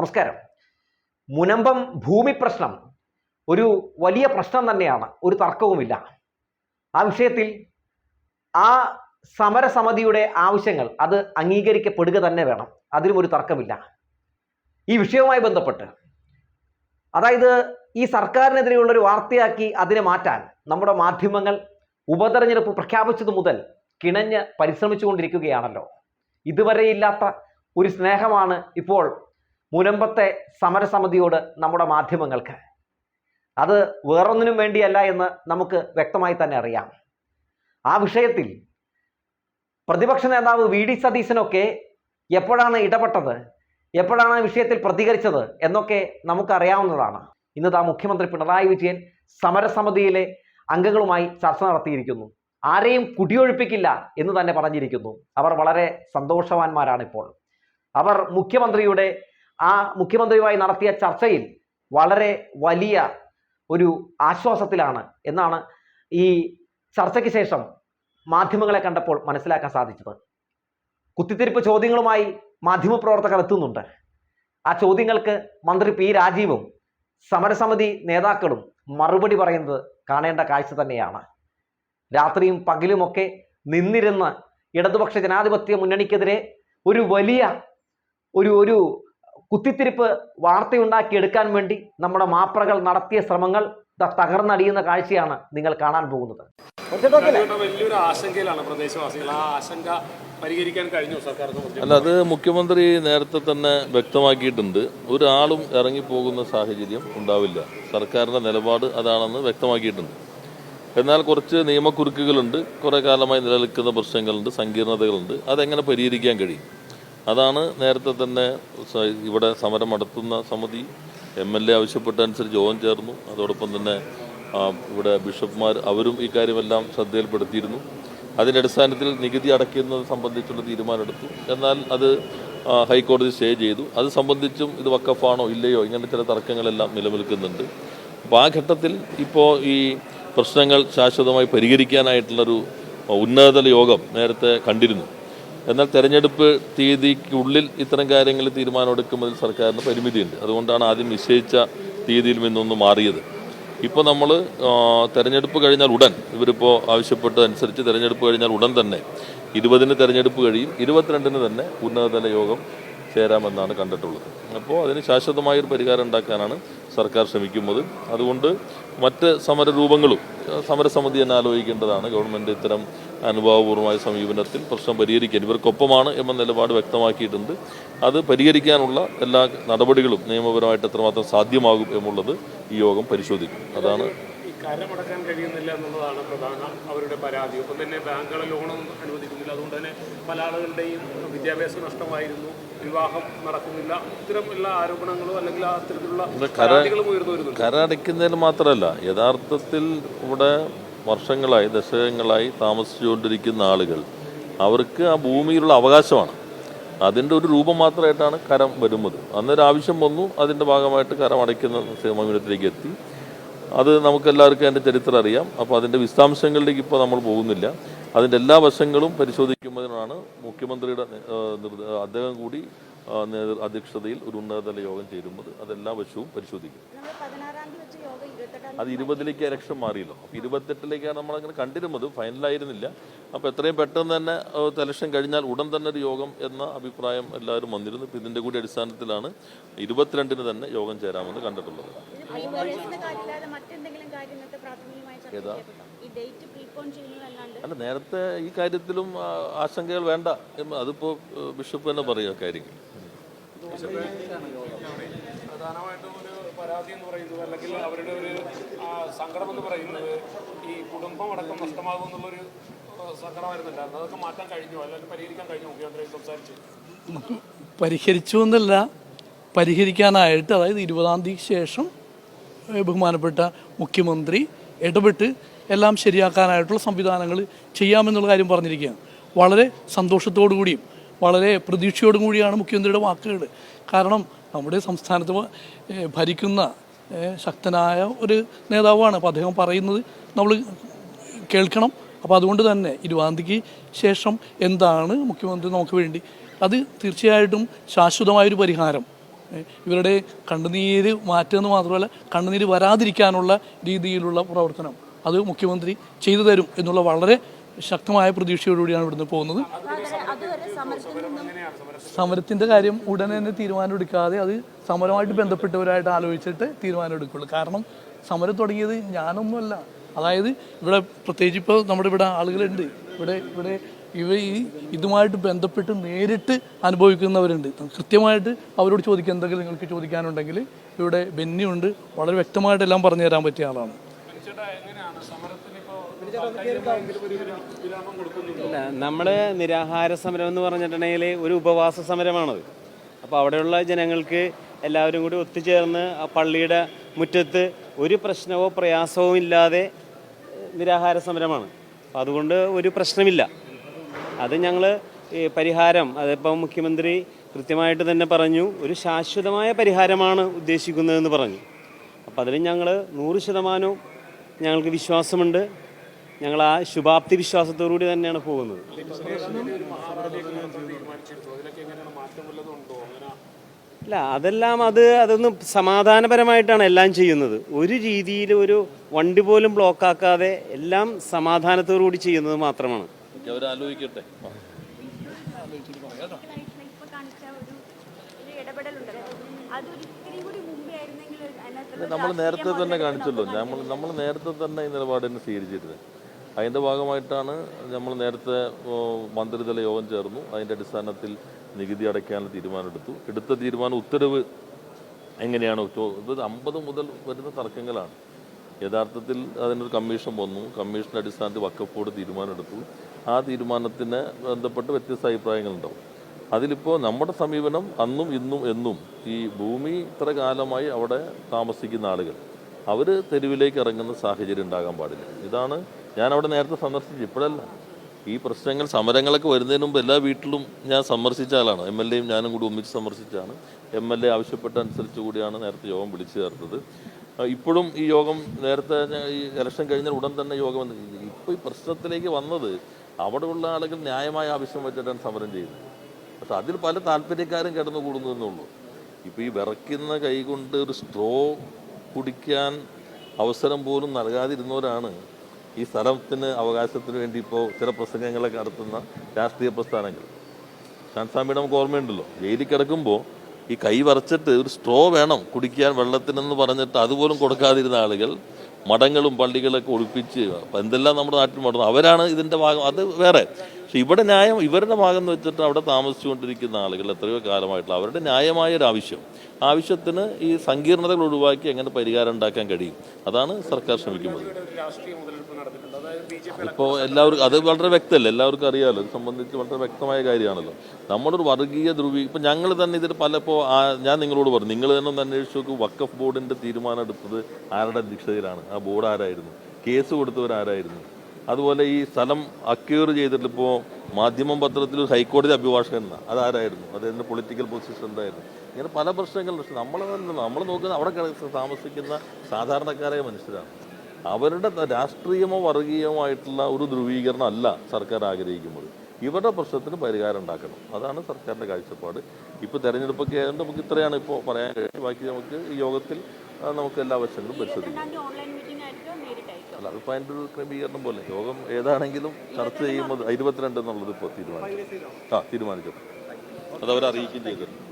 നമസ്കാരം. മുനമ്പം ഭൂമി പ്രശ്നം ഒരു വലിയ പ്രശ്നം തന്നെയാണ് ഒരു തർക്കവുമില്ല. ആ വിഷയത്തിൽ ആ സമരസമിതിയുടെ ആവശ്യങ്ങൾ അത് അംഗീകരിക്കപ്പെടുക തന്നെ വേണം അതിലും ഒരു തർക്കമില്ല. ഈ വിഷയവുമായി ബന്ധപ്പെട്ട് അതായത് ഈ സർക്കാരിനെതിരെയുള്ള ഒരു വാർത്തയാക്കി അതിനെ മാറ്റാൻ നമ്മുടെ മാധ്യമങ്ങൾ ഉപതെരഞ്ഞെടുപ്പ് പ്രഖ്യാപിച്ചതു മുതൽ കിണഞ്ഞ് പരിശ്രമിച്ചുകൊണ്ടിരിക്കുകയാണല്ലോ. ഇതുവരെയില്ലാത്ത ഒരു സ്നേഹമാണ് ഇപ്പോൾ മുനമ്പത്തെ സമരസമിതിയോട് നമ്മുടെ മാധ്യമങ്ങൾക്ക്. അത് വേറൊന്നിനും വേണ്ടിയല്ല എന്ന് നമുക്ക് വ്യക്തമായി തന്നെ അറിയാം. ആ വിഷയത്തിൽ പ്രതിപക്ഷ നേതാവ് വി ഡി സതീശനൊക്കെ എപ്പോഴാണ് ഇടപെട്ടത് എപ്പോഴാണ് ആ വിഷയത്തിൽ പ്രതികരിച്ചത് എന്നൊക്കെ നമുക്കറിയാവുന്നതാണ്. ഇന്ന് താ മുഖ്യമന്ത്രി പിണറായി വിജയൻ സമരസമിതിയിലെ അംഗങ്ങളുമായി ചർച്ച നടത്തിയിരിക്കുന്നു. ആരെയും കുടിയൊഴിപ്പിക്കില്ല എന്ന് തന്നെ പറഞ്ഞിരിക്കുന്നു. അവർ വളരെ സന്തോഷവാന്മാരാണ് ഇപ്പോൾ അവർ മുഖ്യമന്ത്രിയുടെ ആ മുഖ്യമന്ത്രിയുമായി നടത്തിയ ചർച്ചയിൽ വളരെ വലിയ ഒരു ആശ്വാസത്തിലാണ് എന്നാണ് ഈ ചർച്ചയ്ക്ക് ശേഷം മാധ്യമങ്ങളെ കണ്ടപ്പോൾ മനസ്സിലാക്കാൻ സാധിച്ചത്. കുത്തിത്തിരിപ്പ് ചോദ്യങ്ങളുമായി മാധ്യമപ്രവർത്തകർ എത്തുന്നുണ്ട്. ആ ചോദ്യങ്ങൾക്ക് മന്ത്രി പി രാജീവും സമരസമിതി നേതാക്കളും മറുപടി പറയുന്നത് കാണേണ്ട കാഴ്ച തന്നെയാണ്. രാത്രിയും പകലുമൊക്കെ നിന്നിരുന്ന് ഇടതുപക്ഷ ജനാധിപത്യ മുന്നണിക്കെതിരെ ഒരു വലിയ ഒരു ഒരു കുത്തിത്തിരിപ്പ് വാർത്തയുണ്ടാക്കി എടുക്കാൻ വേണ്ടി നമ്മുടെ മാപ്രകൾ നടത്തിയ ശ്രമങ്ങൾ ദാ തകർന്നടിയുന്ന കാഴ്ചയാണ് നിങ്ങൾ കാണാൻ പോകുന്നത്. വലിയൊരു ആശങ്കയിലാണ് പ്രദേശവാസികൾ. ആ ആശങ്ക പരിഹരിക്കാൻ കഴിഞ്ഞു സർക്കാരിന് അല്ല അത് മുഖ്യമന്ത്രി നേരത്തെ തന്നെ വ്യക്തമാക്കിയിട്ടുണ്ട്. ഒരാളും ഇറങ്ങിപ്പോകുന്ന സാഹചര്യം ഉണ്ടാവില്ല. സർക്കാരിന്റെ നിലപാട് അതാണെന്ന് വ്യക്തമാക്കിയിട്ടുണ്ട്. എന്നാൽ കുറച്ച് നിയമക്കുരുക്കുകളുണ്ട്. കുറേ കാലമായി നിലനിൽക്കുന്ന പ്രശ്നങ്ങളുണ്ട് സങ്കീർണതകളുണ്ട്. അതെങ്ങനെ പരിഹരിക്കാൻ കഴിയും? അതാണ് നേരത്തെ തന്നെ ഇവിടെ സമരം നടത്തുന്ന സമിതി. എം എൽ എ ആവശ്യപ്പെട്ടനുസരിച്ച് യോഗം ചേർന്നു. അതോടൊപ്പം തന്നെ ഇവിടെ ബിഷപ്പ്മാർ അവരും ഈ കാര്യമെല്ലാം ശ്രദ്ധയിൽപ്പെടുത്തിയിരുന്നു. അതിന്റെ അടിസ്ഥാനത്തിൽ നികുതി അടയ്ക്കുന്നത് സംബന്ധിച്ചുള്ള തീരുമാനമെടുത്തു. എന്നാൽ അത് ഹൈക്കോടതി സ്റ്റേ ചെയ്തു. അത് സംബന്ധിച്ചും ഇത് വക്കഫാണോ ഇല്ലയോ ഇങ്ങനെ ചില തർക്കങ്ങളെല്ലാം നിലനിൽക്കുന്നുണ്ട്. അപ്പോൾ ആ ഘട്ടത്തിൽ ഇപ്പോൾ ഈ പ്രശ്നങ്ങൾ ശാശ്വതമായി പരിഹരിക്കാനായിട്ടുള്ളൊരു ഉന്നതതല യോഗം നേരത്തെ കണ്ടിരുന്നു. എന്നാൽ തെരഞ്ഞെടുപ്പ് തീയതിക്കുള്ളിൽ ഇത്തരം കാര്യങ്ങൾ തീരുമാനമെടുക്കുന്നതിൽ സർക്കാരിന് പരിമിതിയുണ്ട്. അതുകൊണ്ടാണ് ആദ്യം നിശ്ചയിച്ച തീയതിയിൽ നിന്നൊന്ന് മാറിയത്. ഇപ്പോൾ നമ്മൾ തെരഞ്ഞെടുപ്പ് കഴിഞ്ഞാൽ ഉടൻ ഇവരിപ്പോൾ ആവശ്യപ്പെട്ടതനുസരിച്ച് തെരഞ്ഞെടുപ്പ് കഴിഞ്ഞാൽ ഉടൻ തന്നെ ഇരുപതിന് തെരഞ്ഞെടുപ്പ് കഴിയും ഇരുപത്തിരണ്ടിന് തന്നെ ഉന്നതതല യോഗം ചേരാമെന്നാണ് കണ്ടിട്ടുള്ളത്. അപ്പോൾ അതിന് ശാശ്വതമായൊരു പരിഹാരം ഉണ്ടാക്കാനാണ് സർക്കാർ ശ്രമിക്കുന്നത്. അതുകൊണ്ട് മറ്റ് സമരരൂപങ്ങളും സമരസമിതി തന്നെ ആലോചിക്കേണ്ടതാണ്. ഗവൺമെന്റ് ഇത്തരം അനുഭാവപൂർവമായ സമീപനത്തിൽ പ്രശ്നം പരിഹരിക്കാൻ ഇവർക്കൊപ്പമാണ് എന്ന നിലപാട് വ്യക്തമാക്കിയിട്ടുണ്ട്. അത് പരിഹരിക്കാനുള്ള എല്ലാ നടപടികളും നിയമപരമായിട്ട് എത്രമാത്രം സാധ്യമാകും എന്നുള്ളത് ഈ യോഗം പരിശോധിക്കും. അതാണ് കരമടക്കാൻ കഴിയുന്നില്ല എന്നുള്ളതാണ് പ്രധാന അവരുടെ പരാതി. ഒപ്പം തന്നെ ബാങ്കുകളെ ലോണൊന്നും അനുവദിക്കുന്നില്ല. അതുകൊണ്ട് തന്നെ പല ആളുകളുടെയും വിദ്യാഭ്യാസ നഷ്ടമായിരുന്നു. വിവാഹം നടക്കുന്നില്ല. ഇത്തരമുള്ള ആരോപണങ്ങളോ അല്ലെങ്കിൽ അത്തരത്തിലുള്ള കര അടയ്ക്കുന്നതിൽ മാത്രമല്ല യഥാർത്ഥത്തിൽ ഇവിടെ വർഷങ്ങളായി ദശകങ്ങളായി താമസിച്ചുകൊണ്ടിരിക്കുന്ന ആളുകൾ അവർക്ക് ആ ഭൂമിയിലുള്ള അവകാശമാണ്. അതിന്റെ ഒരു രൂപം മാത്രമായിട്ടാണ് കരം വരുന്നത്. അന്നൊരു ആവശ്യം വന്നു അതിന്റെ ഭാഗമായിട്ട് കരം അടയ്ക്കുന്ന സമീപനത്തിലേക്ക് എത്തി. അത് നമുക്കെല്ലാവർക്കും അതിന്റെ ചരിത്രം അറിയാം. അപ്പോൾ അതിന്റെ വിശദാംശങ്ങളിലേക്ക് ഇപ്പോൾ നമ്മൾ പോകുന്നില്ല. അതിന്റെ എല്ലാ വശങ്ങളും പരിശോധിക്കുന്നതിനാണ് മുഖ്യമന്ത്രിയുടെ അദ്ദേഹം കൂടി അധ്യക്ഷതയിൽ ഒരു ഉന്നതതല യോഗം ചേരുന്നത്. അതെല്ലാ വശവും പരിശോധിക്കും. അത് ഇരുപതിലേക്ക് ഇലക്ഷൻ മാറിയല്ലോ. അപ്പോൾ ഇരുപത്തെട്ടിലേക്കാണ് നമ്മളങ്ങനെ കണ്ടിരുന്നത്. ഫൈനലായിരുന്നില്ല. അപ്പോൾ എത്രയും പെട്ടെന്ന് തന്നെ ഇലക്ഷൻ കഴിഞ്ഞാൽ ഉടൻ തന്നെ ഒരു യോഗം എന്ന അഭിപ്രായം എല്ലാവരും വന്നിരുന്നു. ഇപ്പോൾ ഇതിന്റെ കൂടി അടിസ്ഥാനത്തിലാണ് ഇരുപത്തിരണ്ടിന് തന്നെ യോഗം ചേരാമെന്ന് കണ്ടിട്ടുള്ളത്. അല്ല നേരത്തെ ഈ കാര്യത്തിലും ആശങ്കകൾ വേണ്ട അതിപ്പോ അതിപ്പോൾ ബിഷപ്പ് തന്നെ പറയുക കാര്യങ്ങൾ. പ്രധാനമായിട്ടും ഒരു പരാതി എന്ന് പറയുന്നത് അല്ലെങ്കിൽ അവരുടെ ഒരു സങ്കടം എന്ന് പറയുന്നത് ഈ കുടുംബം അടക്കം നഷ്ടമാകും എന്നുള്ളൊരു സങ്കടമായിരുന്നുണ്ടായിരുന്നു അതൊക്കെ മാറ്റാൻ കഴിഞ്ഞു? അല്ലെങ്കിൽ പരിഹരിക്കാൻ കഴിഞ്ഞു? മുഖ്യമന്ത്രി സംസാരിച്ച്. പരിഹരിച്ചു എന്നല്ല. പരിഹരിക്കാനായിട്ട് അതായത് ഇരുപതാം തീയതിക്ക് ശേഷം ബഹുമാനപ്പെട്ട മുഖ്യമന്ത്രി ഇടപെട്ട് എല്ലാം ശരിയാക്കാനായിട്ടുള്ള സംവിധാനങ്ങൾ ചെയ്യാമെന്നുള്ള കാര്യം പറഞ്ഞിരിക്കുകയാണ്. വളരെ സന്തോഷത്തോടു കൂടിയും വളരെ പ്രതീക്ഷയോടും കൂടിയാണ് മുഖ്യമന്ത്രിയുടെ വാക്കുകൾ. കാരണം നമ്മുടെ സംസ്ഥാനത്ത് ഭരിക്കുന്ന ശക്തനായ ഒരു നേതാവാണ്. അപ്പോൾ അദ്ദേഹം പറയുന്നത് നമ്മൾ കേൾക്കണം. അപ്പോൾ അതുകൊണ്ട് തന്നെ ഇരുപതാം ശേഷം എന്താണ് മുഖ്യമന്ത്രി നമുക്ക് വേണ്ടി? അത് തീർച്ചയായിട്ടും ശാശ്വതമായൊരു പരിഹാരം. ഇവരുടെ കണ്ണുനീര് മാറ്റുമെന്ന് മാത്രമല്ല കണ്ണുനീര് വരാതിരിക്കാനുള്ള രീതിയിലുള്ള പ്രവർത്തനം അത് മുഖ്യമന്ത്രി ചെയ്തു തരും എന്നുള്ള വളരെ ശക്തമായ പ്രതീക്ഷയോടുകൂടിയാണ് ഇവിടുന്ന് പോകുന്നത്. സമരത്തിന്റെ കാര്യം ഉടനെ തന്നെ തീരുമാനം എടുക്കാതെ അത് സമരമായിട്ട് ബന്ധപ്പെട്ടവരായിട്ട് ആലോചിച്ചിട്ട് തീരുമാനം എടുക്കുള്ളൂ കാരണം സമരം തുടങ്ങിയത് ഞാനൊന്നുമല്ല. അതായത് ഇവിടെ പ്രത്യേകിച്ച് ഇപ്പോൾ നമ്മുടെ ഇവിടെ ആളുകളുണ്ട്. ഇവിടെ ഇവിടെ ഇവ ഈ ഇതുമായിട്ട് ബന്ധപ്പെട്ട് നേരിട്ട് അനുഭവിക്കുന്നവരുണ്ട്. കൃത്യമായിട്ട് അവരോട് ചോദിക്കാൻ എന്തെങ്കിലും നിങ്ങൾക്ക് ചോദിക്കാനുണ്ടെങ്കിൽ ഇവിടെ ബെന്നിയുണ്ട്. വളരെ വ്യക്തമായിട്ട് എല്ലാം പറഞ്ഞു തരാൻ പറ്റിയ ആളാണ് അല്ല നമ്മൾ നിരാഹാര സമരം എന്ന് പറഞ്ഞിട്ടുണ്ടെങ്കിൽ ഒരു ഉപവാസ സമരമാണത്. അപ്പോൾ അവിടെയുള്ള ജനങ്ങൾക്ക് എല്ലാവരും കൂടി ഒത്തുചേർന്ന് ആ പള്ളിയുടെ മുറ്റത്ത് ഒരു പ്രശ്നമോ പ്രയാസവും ഇല്ലാതെ നിരാഹാര സമരമാണ്. അപ്പോൾ അതുകൊണ്ട് ഒരു പ്രശ്നമില്ല. അത് ഞങ്ങൾ പരിഹാരം അതിപ്പം മുഖ്യമന്ത്രി കൃത്യമായിട്ട് തന്നെ പറഞ്ഞു ഒരു ശാശ്വതമായ പരിഹാരമാണ് ഉദ്ദേശിക്കുന്നതെന്ന് പറഞ്ഞു. അപ്പോൾ അതിൽ ഞങ്ങൾ നൂറ് ശതമാനവും ഞങ്ങൾക്ക് വിശ്വാസമുണ്ട്. ഞങ്ങൾ ആ ശുഭാപ്തി വിശ്വാസത്തോടുകൂടി തന്നെയാണ് പോകുന്നത്. അല്ല അതെല്ലാം അത് അതൊന്നും സമാധാനപരമായിട്ടാണ് എല്ലാം ചെയ്യുന്നത്. ഒരു രീതിയിൽ ഒരു വണ്ടി പോലും ബ്ലോക്ക് ആക്കാതെ എല്ലാം സമാധാനത്തോടുകൂടി ചെയ്യുന്നത് മാത്രമാണ്. ആലോചിക്കട്ടെ. നമ്മൾ നേരത്തെ തന്നെ കാണിച്ചല്ലോ. നമ്മൾ നമ്മൾ നേരത്തെ തന്നെ ഈ നിലപാടിനെ സ്വീകരിച്ചിരുന്നത്. അതിന്റെ ഭാഗമായിട്ടാണ് നമ്മൾ നേരത്തെ മന്ത്രിതല യോഗം ചേർന്നു. അതിന്റെ അടിസ്ഥാനത്തിൽ നികുതി അടയ്ക്കാനുള്ള തീരുമാനമെടുത്തു എടുത്ത. തീരുമാനം ഉത്തരവ് എങ്ങനെയാണ് ഇത് അമ്പത് മുതൽ വരുന്ന തർക്കങ്ങളാണ്. യഥാർത്ഥത്തിൽ അതിനൊരു കമ്മീഷൻ വന്നു. കമ്മീഷന്റെ അടിസ്ഥാനത്തിൽ ബോർഡ് തീരുമാനമെടുത്തു ആ തീരുമാനത്തിന് ബന്ധപ്പെട്ട് വ്യത്യസ്ത അഭിപ്രായങ്ങളുണ്ടാവും. അതിലിപ്പോൾ നമ്മുടെ സമീപനം അന്നും ഇന്നും എന്നും ഈ ഭൂമി ഇത്ര കാലമായി അവിടെ താമസിക്കുന്ന ആളുകൾ അവർ തെരുവിലേക്ക് ഇറങ്ങുന്ന സാഹചര്യം ഉണ്ടാകാൻ പാടില്ല. ഇതാണ് ഞാൻ അവിടെ നേരത്തെ സന്ദർശിച്ചു. ഇപ്പോഴല്ല. ഈ പ്രശ്നങ്ങൾ സമരങ്ങളൊക്കെ വരുന്നതിന് മുമ്പ് എല്ലാ വീട്ടിലും ഞാൻ സന്ദർശിച്ച ആളാണ്. എം എൽ എയും ഞാനും കൂടി ഒന്നിച്ച് സന്ദർശിച്ചാണ് എം എൽ എ ആവശ്യപ്പെട്ട അനുസരിച്ച് കൂടിയാണ് നേരത്തെ യോഗം വിളിച്ചു ചേർത്തത്. ഇപ്പോഴും ഈ യോഗം നേരത്തെ ഈ ഇലക്ഷൻ കഴിഞ്ഞ ഉടൻ തന്നെ യോഗം വന്നു ഇപ്പോൾ ഈ പ്രശ്നത്തിലേക്ക് വന്നത് അവിടെയുള്ള ആളുകൾ ന്യായമായ ആവശ്യം വെച്ചിട്ടാണ് സമരം ചെയ്യുന്നത്. പക്ഷെ അതിൽ പല താല്പര്യക്കാരും കിടന്നു കൂടുന്നതെന്നുള്ളൂ ഇപ്പോൾ ഈ വിറയ്ക്കുന്ന കൈ കൊണ്ട് ഒരു സ്ട്രോ കുടിക്കാൻ അവസരം പോലും നൽകാതിരുന്നവരാണ് ഈ സ്ഥലത്തിന് അവകാശത്തിന് വേണ്ടി ഇപ്പോൾ ചില പ്രസംഗങ്ങളൊക്കെ നടത്തുന്ന രാഷ്ട്രീയ പ്രസ്ഥാനങ്ങൾ. ഷാൻസാമിയുടെ നമുക്ക് ഓർമ്മയുണ്ടല്ലോ ജയിലിൽ കിടക്കുമ്പോൾ ഈ കൈ വരച്ചിട്ട് ഒരു സ്ട്രോ വേണം കുടിക്കാൻ വെള്ളത്തിനെന്ന് പറഞ്ഞിട്ട് അതുപോലും കൊടുക്കാതിരുന്ന ആളുകൾ മഠങ്ങളും പള്ളികളൊക്കെ ഒളിപ്പിച്ച് എന്തെല്ലാം നമ്മുടെ നാട്ടിൽ മടങ്ങും അവരാണ് ഇതിന്റെ ഭാഗം അത് വേറെ. പക്ഷെ ഇവിടെ ന്യായം ഇവരുടെ ഭാഗം എന്ന് വെച്ചിട്ട് അവിടെ താമസിച്ചുകൊണ്ടിരിക്കുന്ന ആളുകൾ എത്രയോ കാലമായിട്ടുള്ള അവരുടെ ന്യായമായ ഒരു ആവശ്യം. ആവശ്യത്തിന് ഈ സങ്കീർണതകൾ ഒഴിവാക്കി എങ്ങനെ പരിഹാരം ഉണ്ടാക്കാൻ കഴിയും? അതാണ് സർക്കാർ ശ്രമിക്കുന്നത്. ഇപ്പോൾ എല്ലാവർക്കും അത് വളരെ വ്യക്തമല്ലേ? എല്ലാവർക്കും അറിയാമല്ലോ ഇത് സംബന്ധിച്ച് വളരെ വ്യക്തമായ കാര്യമാണല്ലോ. നമ്മുടെ ഒരു വർഗീയ ധ്രുവീ ഇപ്പം ഞങ്ങൾ തന്നെ ഇതിൽ പലപ്പോൾ ഞാൻ നിങ്ങളോട് പറഞ്ഞു നിങ്ങൾ തന്നെ ഒന്ന് അന്വേഷിച്ച് നോക്കൂ വക്കഫ് ബോർഡിന്റെ തീരുമാനം എടുത്തത് ആരുടെ അധ്യക്ഷതയിലാണ്? ആ ബോർഡ് ആരായിരുന്നു? കേസ് കൊടുത്തവരാരായിരുന്നു അതുപോലെ ഈ സ്ഥലം അക്യൂർ ചെയ്തിട്ട് ഇപ്പോൾ മാധ്യമം പത്രത്തിൽ ഹൈക്കോടതി അഭിഭാഷകൻ എന്നാ. അതാരായിരുന്നു? അദ്ദേഹത്തിന്റെ പൊളിറ്റിക്കൽ പൊസിഷൻ എന്തായിരുന്നു? ഇങ്ങനെ പല പ്രശ്നങ്ങളും പക്ഷെ നമ്മൾ നമ്മൾ നോക്കുന്നത് അവിടെ താമസിക്കുന്ന സാധാരണക്കാരായ മനുഷ്യരാണ്. അവരുടെ രാഷ്ട്രീയമോ വർഗീയമോ ആയിട്ടുള്ള ഒരു ധ്രുവീകരണം അല്ല സർക്കാർ ആഗ്രഹിക്കുന്നത്. ഇവരുടെ പ്രശ്നത്തിന് പരിഹാരം ഉണ്ടാക്കണം. അതാണ് സർക്കാരിന്റെ കാഴ്ചപ്പാട്. ഇപ്പോൾ തെരഞ്ഞെടുപ്പൊക്കെ ആയതുകൊണ്ട് നമുക്ക് ഇത്രയാണ് ഇപ്പോൾ പറയാൻ കഴിയും ബാക്കി നമുക്ക് ഈ യോഗത്തിൽ നമുക്ക് എല്ലാ വശങ്ങളും പരിശോധിക്കാം. അല്ല അതിപ്പോൾ അതിന്റെ ഒരു ക്രമീകരണം പോലെ. യോഗം ഏതാണെങ്കിലും ചർച്ച ചെയ്യുമ്പോൾ ഇരുപത്തിരണ്ട് എന്നുള്ളത് ഇപ്പോൾ തീരുമാനിച്ചു. ആ തീരുമാനിച്ചു. അത് അവർ അറിയിക്കുകയും ചെയ്തിട്ടുണ്ട്